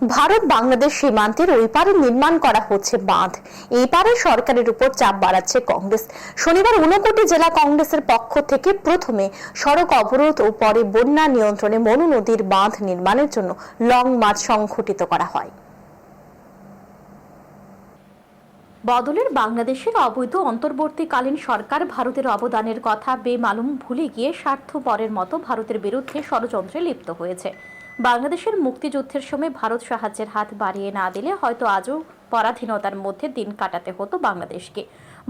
ভারত বাংলাদেশ সীমান্তের ওই পারে নির্মাণ করা হচ্ছে বাঁধ। এই পারে সরকারের উপর চাপ বাড়াচ্ছে কংগ্রেস। শনিবার ঊনকোটি জেলা কংগ্রেসের পক্ষ থেকে প্রথমে সড়ক অবরোধ ও পরে বন্যা নিয়ন্ত্রণে মনু নদীর বাঁধ নির্মাণের জন্য লং মার্চ সংঘটিত করা হয়। বদলের বাংলাদেশের অবৈধ অন্তর্বর্তীকালীন সরকার ভারতের অবদানের কথা বেমালুম ভুলে গিয়ে স্বার্থপরের মতো ভারতের বিরুদ্ধে ষড়যন্ত্রে লিপ্ত হয়েছে। বাংলাদেশের মুক্তিযুদ্ধের সময় ভারত সাহায্যের হাত বাড়িয়ে না দিলে হয়তো আজও পরাধীনতার মধ্যে দিন কাটাতে হতো বাংলাদেশকে।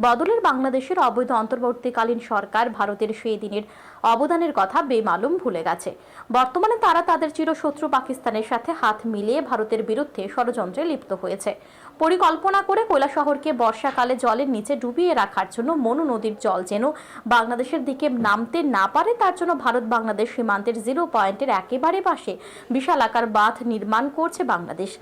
বদলের বাংলাদেশের অবৈধ অন্তর্বর্তীকালীন সরকার ভারতের সেই দিনের অবদানের কথা বেমালুম ভুলে গেছে। বর্তমানে তারা তাদের চিরশত্রু পাকিস্তানের সাথে হাত মিলিয়ে ভারতের বিরুদ্ধে ষড়যন্ত্রে লিপ্ত হয়েছে। পরিকল্পনা করে কৈলাসহরকে বর্ষাকালে জলের নিচে ডুবিয়ে রাখার জন্য মনু নদীর জল যেন বাংলাদেশের দিকে নামতে না পারে, তার জন্য ভারত বাংলাদেশ সীমান্তের জিরো পয়েন্টের একেবারে পাশে বিশাল আকার বাঁধ নির্মাণ করছে বাংলাদেশ।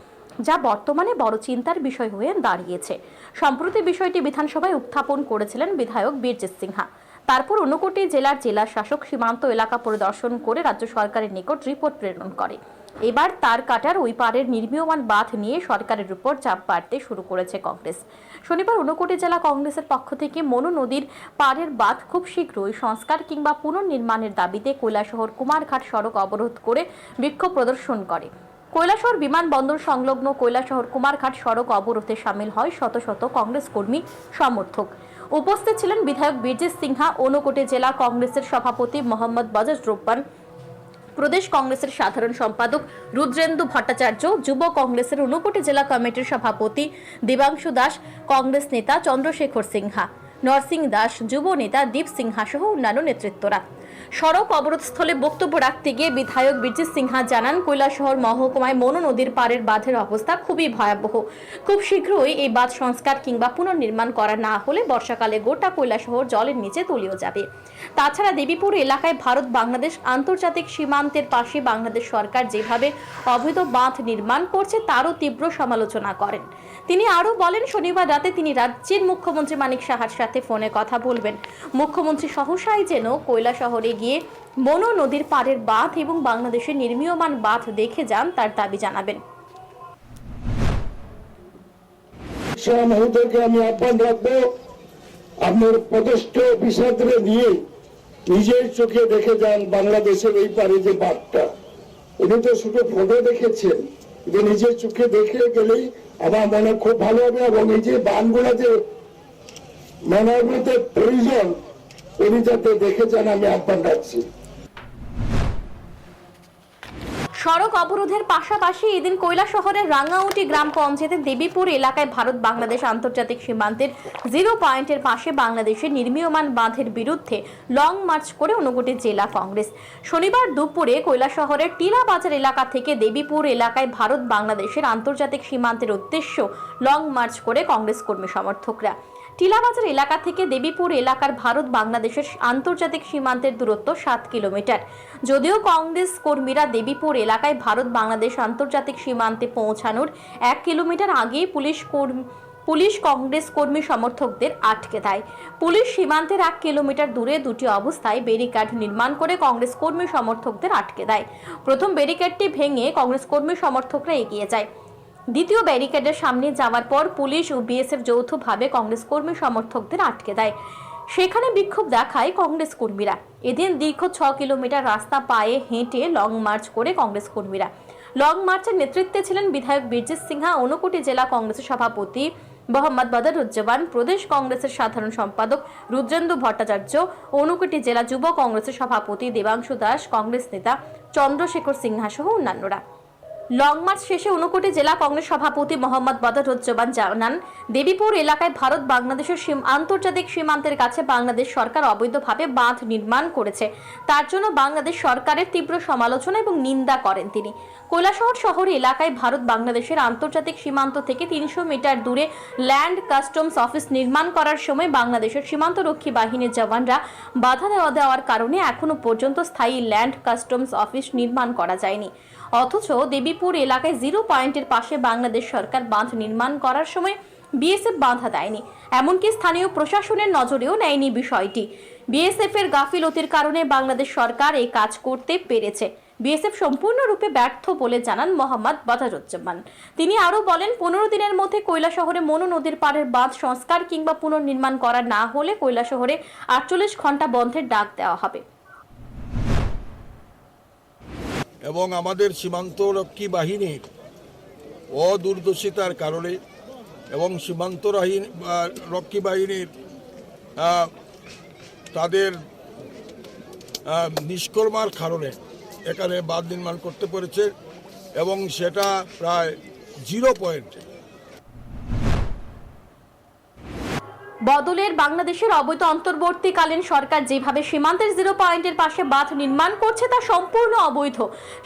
যা বর্তমানে বড় চিন্তার বিষয় হয়ে দাঁড়িয়েছে। সম্প্রতি বিষয়টি বিধানসভায় উত্থাপন করেছিলেন বিধায়ক বীরজিৎ সিনহা। তারপর ঊনকোটি জেলার জেলা শাসক সীমান্ত এলাকা পরিদর্শন করে রাজ্য সরকারের নিকট রিপোর্ট প্রেরণ করে। এবার তার কাটার ওই পারের নির্মীয়মান বাঁধ নিয়ে সরকারের উপর চাপ বাড়তে শুরু করেছে কংগ্রেস। শনিবার ঊনকোটি জেলা কংগ্রেসের পক্ষ থেকে মনু নদীর পাড়ের বাঁধ খুব শীঘ্রই সংস্কার কিংবা পুনর্নির্মাণের দাবিতে কৈলাসহর কুমারঘাট সড়ক অবরোধ করে বিক্ষোভ প্রদর্শন করে। কৈলাসহর বিমানবন্দর সংলগ্ন কৈলাসহর কুমারঘাট সড়ক অবরোধে সামিল হয় শত শত কংগ্রেস কর্মী সমর্থক। উপস্থিত ছিলেন বিধায়ক বীরজিৎ সিনহা অনুকোটে জেলা কংগ্রেসের সভাপতি মোহাম্মদ বজাজ রোব্বান প্রদেশ কংগ্রেসের সাধারণ সম্পাদক রুদ্রেন্দু ভট্টাচার্য, যুব কংগ্রেসের ঊনকোটি জেলা কমিটির সভাপতি দেবাংশু দাস, কংগ্রেস নেতা চন্দ্রশেখর সিনহা নরসিং দাস, যুব নেতা দীপ সিনহা সহ অন্যান্য নেতৃত্বরা। সড়ক অবরোধস্থলে বক্তব্য রাখতে গিয়ে বিধায়ক বীরজিৎ সিনহা জানান, কৈলাসহর মহকুমায় মনু নদীর পাড়ের বাঁধের অবস্থা খুবই ভয়াবহ। খুব শীঘ্রই এই বাঁধ সংস্কার কিংবা পুনর্নির্মাণ করা না হলে বর্ষাকালে গোটা কৈলাসহর জলের নিচে তলিয়ে যাবে। তাছাড়া দেবীপুর এলাকায় ভারত বাংলাদেশ আন্তর্জাতিক সীমান্তের পাশে বাংলাদেশ সরকার যেভাবে অবৈধ বাঁধ নির্মাণ করছে, তারও তীব্র সমালোচনা করেন। তিনি আরও বলেন, শনিবার রাতে তিনি রাজ্যের মুখ্যমন্ত্রী মানিক সাহার সাথে ফোনে কথা বলবেন। মুখ্যমন্ত্রী সহসাই যেন কৈলা শহরে গিয়ে মনো নদীর পাড়ের বাঁধ এবং বাংলাদেশের নির্মীয়মান বাঁধ দেখে যান তার দাবি জানাবেন। আমি আহ্বান রাখব। আপনার পদস্থ অফিসারদের নিয়ে নিজের চোখে দেখে যান বাংলাদেশের এই পারে যে বাঘটা উনি তো শুধু ফটো দেখেছেন। যে নিজের চোখে দেখে গেলেই আমার মনে খুব ভালো হবে এবং এই যে বানগুলা যে মেরামতের প্রয়োজন উনি যাতে আমি আহ্বান রাখছি। সড়ক অবরোধের পাশাপাশি এদিন কৈলা শহরের রাঙ্গাউটি গ্রাম পঞ্চায়েতের দেবীপুর এলাকায় ভারত বাংলাদেশ আন্তর্জাতিক সীমান্তের জিরো পয়েন্টের পাশে বাংলাদেশের নির্মীয়মান বাঁধের বিরুদ্ধে লং মার্চ করে ঊনকোটি জেলা কংগ্রেস। শনিবার দুপুরে কৈলা শহরের টিলা বাজার এলাকা থেকে দেবীপুর এলাকায় ভারত বাংলাদেশের আন্তর্জাতিক সীমান্তের উদ্দেশ্য লং মার্চ করে কংগ্রেস কর্মী সমর্থকরা। টিলাবাজার এলাকা থেকে দেবীপুর এলাকার ভারত বাংলাদেশের আন্তর্জাতিক সীমান্তের দূরত্ব সাত কিলোমিটার। যদিও কংগ্রেস কর্মীরা দেবীপুর এলাকায় ভারত বাংলাদেশ আন্তর্জাতিক সীমান্তে পৌঁছানোর এক কিলোমিটার আগেই পুলিশ কর্মী, পুলিশ কংগ্রেস কর্মী সমর্থকদের আটকে দেয়। পুলিশ সীমান্তের এক কিলোমিটার দূরে দুটি অবস্থায় ব্যারিকেড নির্মাণ করে কংগ্রেস কর্মী সমর্থকদের আটকে দেয়। প্রথম ব্যারিকেডটি ভেঙে কংগ্রেস কর্মী সমর্থকরা এগিয়ে যায়। দ্বিতীয় ব্যারিকেডের সামনে যাওয়ার পর পুলিশ ও বিএসএফ যৌথভাবে কংগ্রেস কর্মী সমর্থকদের আটকে দেয়। সেখানে বিক্ষোভ দেখায় কংগ্রেস কর্মীরা। এদিন দীর্ঘ ছ কিলোমিটার রাস্তা পায়ে হেঁটে লং মার্চ করে কংগ্রেস কর্মীরা। লং মার্চের নেতৃত্বে ছিলেন বিধায়ক বীরজিৎ সিনহা, ঊনকোটি জেলা কংগ্রেসের সভাপতি মোহাম্মদ বদরুজ্জামান, প্রদেশ কংগ্রেসের সাধারণ সম্পাদক রুদ্রেন্দু ভট্টাচার্য, ঊনকোটি জেলা যুব কংগ্রেসের সভাপতি দেবাংশু দাস, কংগ্রেস নেতা চন্দ্রশেখর সিনহা সহ অন্যান্যরা। লং মার্চ শেষে ঊনকোটি জেলা কংগ্রেস সভাপতি মোহাম্মদ বদরুজ্জামান জানান, দেবীপুর এলাকায় ভারত বাংলাদেশের আন্তর্জাতিক সীমান্তের কাছে বাংলাদেশ সরকার অবৈধভাবে বাঁধ নির্মাণ করেছে। তার জন্য বাংলাদেশ সরকারের তীব্র সমালোচনা এবং নিন্দা করেন তিনি। কৈলাসহর শহর এলাকায় ভারত বাংলাদেশের আন্তর্জাতিক সীমান্ত থেকে তিনশো মিটার দূরে ল্যান্ড কাস্টমস অফিস নির্মাণ করার সময় বাংলাদেশের সীমান্তরক্ষী বাহিনীর জওয়ানরা বাধা দেওয়া দেওয়ার কারণে এখনও পর্যন্ত স্থায়ী ল্যান্ড কাস্টমস অফিস নির্মাণ করা যায়নি। অথচ দেবীপুর এলাকায় জিরো পয়েন্টের পাশে বাংলাদেশ সরকার বাঁধ নির্মাণ করার সময় বিএসএফ বাধা দেয়নি। এমনকি স্থানীয় প্রশাসনের নজরেও নেয়নি বিষয়টি। বিএসএফ এর গাফিলতির কারণে বাংলাদেশ সরকার এই কাজ করতে পেরেছে। বিএসএফ সম্পূর্ণরূপে ব্যর্থ বলে জানান মোহাম্মদ বাজারুজ্জামান তিনি আরও বলেন, পনেরো দিনের মধ্যে কৈলাসহরে মনু নদীর পাড়ের বাঁধ সংস্কার কিংবা পুনর্নির্মাণ করা না হলে কৈলাসহরে আটচল্লিশ ঘণ্টা বন্ধের ডাক দেওয়া হবে। এবং আমাদের সীমান্তরক্ষী বাহিনীর অদূরদর্শিতার কারণে এবং সীমান্ত রক্ষী বাহিনীর তাদের নিষ্কর্মার কারণে এখানে বাঁধ নির্মাণ করতে পেরেছে এবং সেটা প্রায় জিরো পয়েন্টে। বদলের বাংলাদেশের অবৈধ অন্তর্বর্তীকালীন সরকার যেভাবে সীমান্তের জিরো পয়েন্টের পাশে বাঁধ নির্মাণ করছে তা সম্পূর্ণ অবৈধ।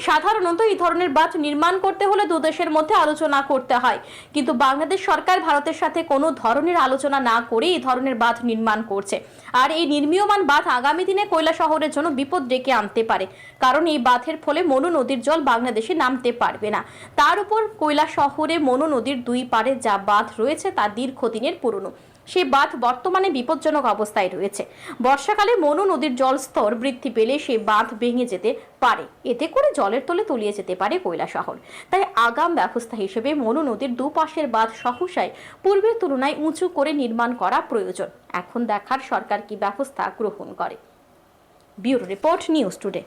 সাধারণত এই ধরনের বাঁধ নির্মাণ করতে হলে দু দেশের মধ্যে আলোচনা করতে হয়। কিন্তু বাংলাদেশ সরকার ভারতের সাথে কোনো ধরনের আলোচনা না করে এই ধরনের বাঁধ নির্মাণ করছে। আর এই নির্মীয়মান বাঁধ আগামী দিনে কয়লা শহরের জন্য বিপদ ডেকে আনতে পারে। কারণ এই বাঁধের ফলে মনু নদীর জল বাংলাদেশে নামতে পারবে না। তার উপর কয়লা শহরে মনু নদীর দুই পারে যা বাঁধ রয়েছে তা দীর্ঘদিনের পুরনো। সেই বাঁধ বর্তমানে বিপজ্জনক অবস্থায় রয়েছে। বর্ষাকালে মনু নদীর জলস্তর বৃদ্ধি পেলে সেই বাঁধ ভেঙে যেতে পারে। এতে করে জলের তলে তলিয়ে যেতে পারে কৈলা শহর। তাই আগাম ব্যবস্থা হিসেবে মনু নদীর দুপাশের বাঁধ সহসায় পূর্বের তুলনায় উঁচু করে নির্মাণ করা প্রয়োজন। এখন দেখার সরকার কি ব্যবস্থা গ্রহণ করে? Bureau report news today.